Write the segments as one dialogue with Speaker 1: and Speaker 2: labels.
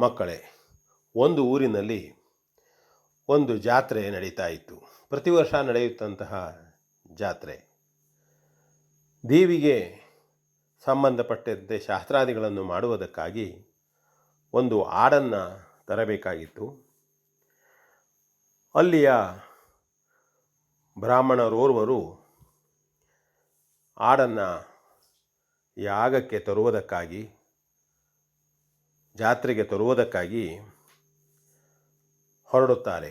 Speaker 1: ಮಕ್ಕಳೇ, ಒಂದು ಊರಿನಲ್ಲಿ ಒಂದು ಜಾತ್ರೆ ನಡೀತಾ ಇತ್ತು. ಪ್ರತಿ ವರ್ಷ ನಡೆಯುತ್ತಂತಹ ಜಾತ್ರೆ. ದೇವಿಗೆ ಸಂಬಂಧಪಟ್ಟಂತೆ ಶಾಸ್ತ್ರಾದಿಗಳನ್ನು ಮಾಡುವುದಕ್ಕಾಗಿ ಒಂದು ಆಡನ್ನು ತರಬೇಕಾಗಿತ್ತು. ಅಲ್ಲಿಯ ಬ್ರಾಹ್ಮಣರೋರ್ವರು ಆಡನ್ನು ಯಾಗಕ್ಕೆ ತರುವುದಕ್ಕಾಗಿ ಜಾತ್ರೆಗೆ ತರುವುದಕ್ಕಾಗಿ ಹೊರಡುತ್ತಾರೆ.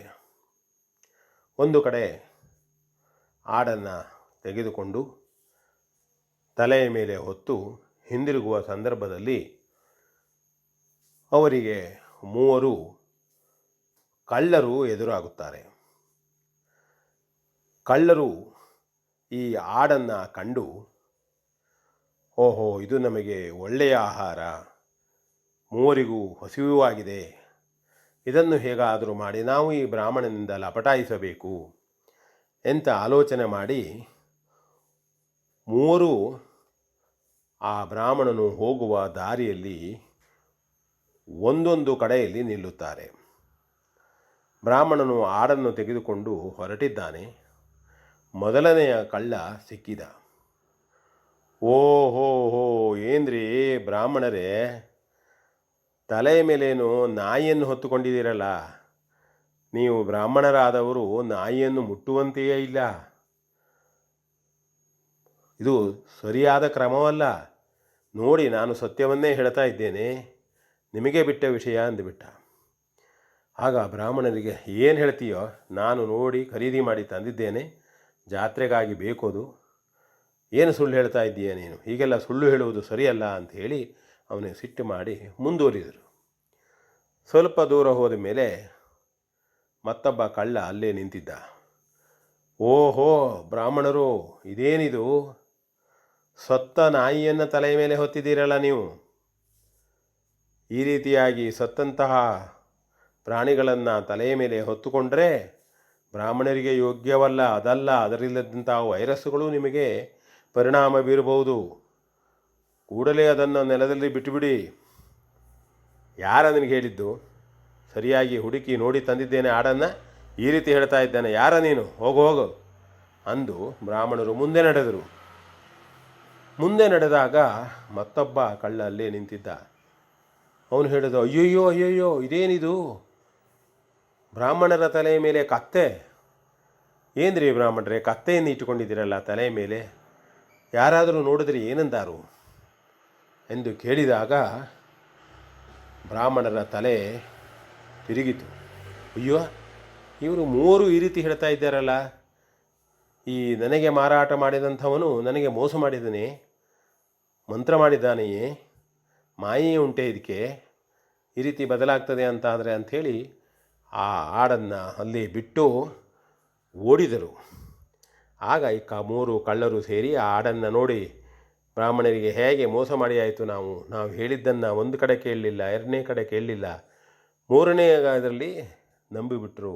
Speaker 1: ಒಂದು ಕಡೆ ಆಡನ್ನು ತೆಗೆದುಕೊಂಡು ತಲೆಯ ಮೇಲೆ ಹೊತ್ತು ಹಿಂದಿರುಗುವ ಸಂದರ್ಭದಲ್ಲಿ ಅವರಿಗೆ ಮೂವರು ಕಳ್ಳರು ಎದುರಾಗುತ್ತಾರೆ. ಕಳ್ಳರು ಈ ಆಡನ್ನು ಕಂಡು, ಓಹೋ, ಇದು ನಮಗೆ ಒಳ್ಳೆಯ ಆಹಾರ. ಮೂವರಿಗೂ ಹಸಿವೂ ಆಗಿದೆ ಇದನ್ನು ಹೇಗಾದರೂ ಮಾಡಿ ನಾವು ಈ ಬ್ರಾಹ್ಮಣನಿಂದ ಲಪಟಾಯಿಸಬೇಕು ಎಂತ ಆಲೋಚನೆ ಮಾಡಿ ಮೂವರು ಆ ಬ್ರಾಹ್ಮಣನು ಹೋಗುವ ದಾರಿಯಲ್ಲಿ ಒಂದೊಂದು ಕಡೆಯಲ್ಲಿ ನಿಲ್ಲುತ್ತಾರೆ. ಬ್ರಾಹ್ಮಣನು ಆಡನ್ನು ತೆಗೆದುಕೊಂಡು ಹೊರಟಿದ್ದಾನೆ. ಮೊದಲನೆಯ ಕಳ್ಳ ಸಿಕ್ಕಿದ. ಓಹೋ ಹೋ ಏನ್ರಿ ಬ್ರಾಹ್ಮಣರೇ ತಲೆಯ ಮೇಲೇನು ನಾಯಿಯನ್ನು ಹೊತ್ತುಕೊಂಡಿದ್ದೀರಲ್ಲ? ನೀವು ಬ್ರಾಹ್ಮಣರಾದವರು ನಾಯಿಯನ್ನು ಮುಟ್ಟುವಂತೆಯೇ ಇಲ್ಲ. ಇದು ಸರಿಯಾದ ಕ್ರಮವಲ್ಲ. ನೋಡಿ, ನಾನು ಸತ್ಯವನ್ನೇ ಹೇಳ್ತಾ ಇದ್ದೇನೆ. ನಿಮಗೆ ಬಿಟ್ಟ ವಿಷಯ ಅಂದುಬಿಟ್ಟ. ಆಗ ಬ್ರಾಹ್ಮಣರಿಗೆ, ಏನು ಹೇಳ್ತೀಯೋ ನಾನು ನೋಡಿ ಖರೀದಿ ಮಾಡಿ ತಂದಿದ್ದೇನೆ. ಜಾತ್ರೆಗಾಗಿ ಬೇಕೋದು. ಏನು ಸುಳ್ಳು ಹೇಳ್ತಾ ಇದ್ದೀಯ ನೀನು? ಹೀಗೆಲ್ಲ ಸುಳ್ಳು ಹೇಳುವುದು ಸರಿಯಲ್ಲ ಅಂತ ಹೇಳಿ ಅವನಿಗೆ ಸಿಟ್ಟು ಮಾಡಿ ಮುಂದುವರಿದರು. ಸ್ವಲ್ಪ ದೂರ ಹೋದ ಮೇಲೆ ಮತ್ತೊಬ್ಬ ಕಳ್ಳ ಅಲ್ಲೇ ನಿಂತಿದ್ದ. ಓಹೋ ಬ್ರಾಹ್ಮಣರು, ಇದೇನಿದು? ಸತ್ತ ನಾಯಿಯನ್ನು ತಲೆಯ ಮೇಲೆ ಹೊತ್ತಿದ್ದೀರಲ್ಲ ನೀವು? ಈ ರೀತಿಯಾಗಿ ಸತ್ತಂತಹ ಪ್ರಾಣಿಗಳನ್ನು ತಲೆಯ ಮೇಲೆ ಹೊತ್ತುಕೊಂಡ್ರೆ ಬ್ರಾಹ್ಮಣರಿಗೆ ಯೋಗ್ಯವಲ್ಲ, ಅದಲ್ಲ, ಅದರಿಲ್ಲದಂತಹ ವೈರಸ್ಸುಗಳು ನಿಮಗೆ ಪರಿಣಾಮ ಬೀರಬಹುದು. ಕೂಡಲೇ ಅದನ್ನು ನೆಲದಲ್ಲಿ ಬಿಟ್ಟುಬಿಡಿ. ಯಾರ ನಿನಗೆ ಹೇಳಿದ್ದು? ಸರಿಯಾಗಿ ಹುಡುಕಿ ನೋಡಿ ತಂದಿದ್ದೇನೆ ಆಡನ್ನು ಈ ರೀತಿ ಹೇಳ್ತಾ ಇದ್ದಾನೆ. ಯಾರ ನೀನು? ಹೋಗು ಹೋಗು ಅಂದು ಬ್ರಾಹ್ಮಣರು ಮುಂದೆ ನಡೆದರು. ಮುಂದೆ ನಡೆದಾಗ ಮತ್ತೊಬ್ಬ ಕಳ್ಳ ಅಲ್ಲೇ ನಿಂತಿದ್ದ. ಅವನು ಹೇಳಿದ, ಅಯ್ಯಯ್ಯೋ ಅಯ್ಯಯ್ಯೋ, ಇದೇನಿದು? ಬ್ರಾಹ್ಮಣರ ತಲೆಯ ಮೇಲೆ ಕತ್ತೆ? ಏನ್ರಿ ಬ್ರಾಹ್ಮಣರೇ, ಕತ್ತೆಯನ್ನು ಇಟ್ಟುಕೊಂಡಿದ್ದೀರಲ್ಲ ತಲೆಯ ಮೇಲೆ? ಯಾರಾದರೂ ನೋಡಿದ್ರೆ ಏನಂದಾರು? ಎಂದು ಕೇಳಿದಾಗ ಬ್ರಾಹ್ಮಣರ ತಲೆ ತಿರುಗಿತು. ಅಯ್ಯೋ, ಇವರು ಮೂರು ಈ ರೀತಿ ಹೇಳ್ತಾ ಇದ್ದಾರಲ್ಲ. ಈ ನನಗೆ ಮಾರಾಟ ಮಾಡಿದಂಥವನು ನನಗೆ ಮೋಸ ಮಾಡಿದ್ದಾನೆ. ಮಂತ್ರ ಮಾಡಿದ್ದಾನೆಯೇ? ಮಾಯೆ ಉಂಟೆ ಇದಕ್ಕೆ. ಈ ರೀತಿ ಬದಲಾಗ್ತದೆ ಅಂತ ಆದರೆ ಅಂಥೇಳಿ ಆ ಹಾಡನ್ನು ಅಲ್ಲಿ ಬಿಟ್ಟು ಓಡಿದರು. ಆಗ ಈ ಕ ಮೂರು ಕಳ್ಳರು ಸೇರಿ ಆ ಹಾಡನ್ನು ನೋಡಿ ಬ್ರಾಹ್ಮಣರಿಗೆ ಹೇಗೆ ಮೋಸ ಮಾಡಿಯಾಯಿತು ನಾವು? ನಾವು ಹೇಳಿದ್ದನ್ನು ಒಂದು ಕಡೆ ಕೇಳಲಿಲ್ಲ, ಎರಡನೇ ಕಡೆ ಕೇಳಲಿಲ್ಲ. ಮೂರನೇ ಇದರಲ್ಲಿ ನಂಬಿಬಿಟ್ರು.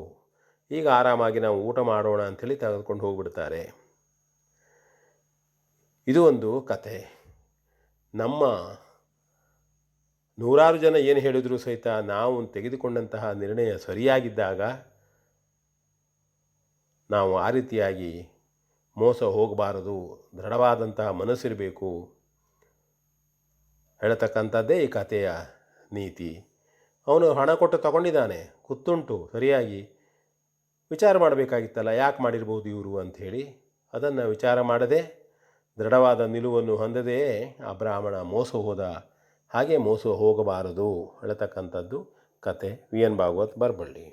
Speaker 1: ಈಗ ಆರಾಮಾಗಿ ನಾವು ಊಟ ಮಾಡೋಣ ಅಂಥೇಳಿ ತೆಗೆದುಕೊಂಡು ಹೋಗ್ಬಿಡ್ತಾರೆ. ಇದು ಒಂದು ಕತೆ ನಮ್ಮ ನೂರಾರು ಜನ ಏನು ಹೇಳಿದರೂ ಸಹಿತ ನಾವು ತೆಗೆದುಕೊಂಡಂತಹ ನಿರ್ಣಯ ಸರಿಯಾಗಿದ್ದಾಗ ನಾವು ಆ ರೀತಿಯಾಗಿ ಮೋಸ ಹೋಗಬಾರದು, ದೃಢವಾದಂತಹ ಮನಸ್ಸಿರಬೇಕು ಹೇಳತಕ್ಕಂಥದ್ದೇ ಈ ಕಥೆಯ ನೀತಿ. ಅವನು ಹಣ ಕೊಟ್ಟು ತಗೊಂಡಿದ್ದಾನೆ, ಕುತ್ತುಂಟು, ಸರಿಯಾಗಿ ವಿಚಾರ ಮಾಡಬೇಕಾಗಿತ್ತಲ್ಲ, ಯಾಕೆ ಮಾಡಿರ್ಬೋದು ಇವರು ಅಂಥೇಳಿ ಅದನ್ನು ವಿಚಾರ ಮಾಡದೆ, ದೃಢವಾದ ನಿಲುವನ್ನು ಹೊಂದದೇ ಆ ಬ್ರಾಹ್ಮಣ ಮೋಸ ಹೋದ ಹಾಗೆ ಮೋಸ ಹೋಗಬಾರದು, ಹೇಳತಕ್ಕಂಥದ್ದು ಕತೆ ವಿ ಎನ್ ಭಾಗವತ್ ಬರಬಳ್ಳಿ.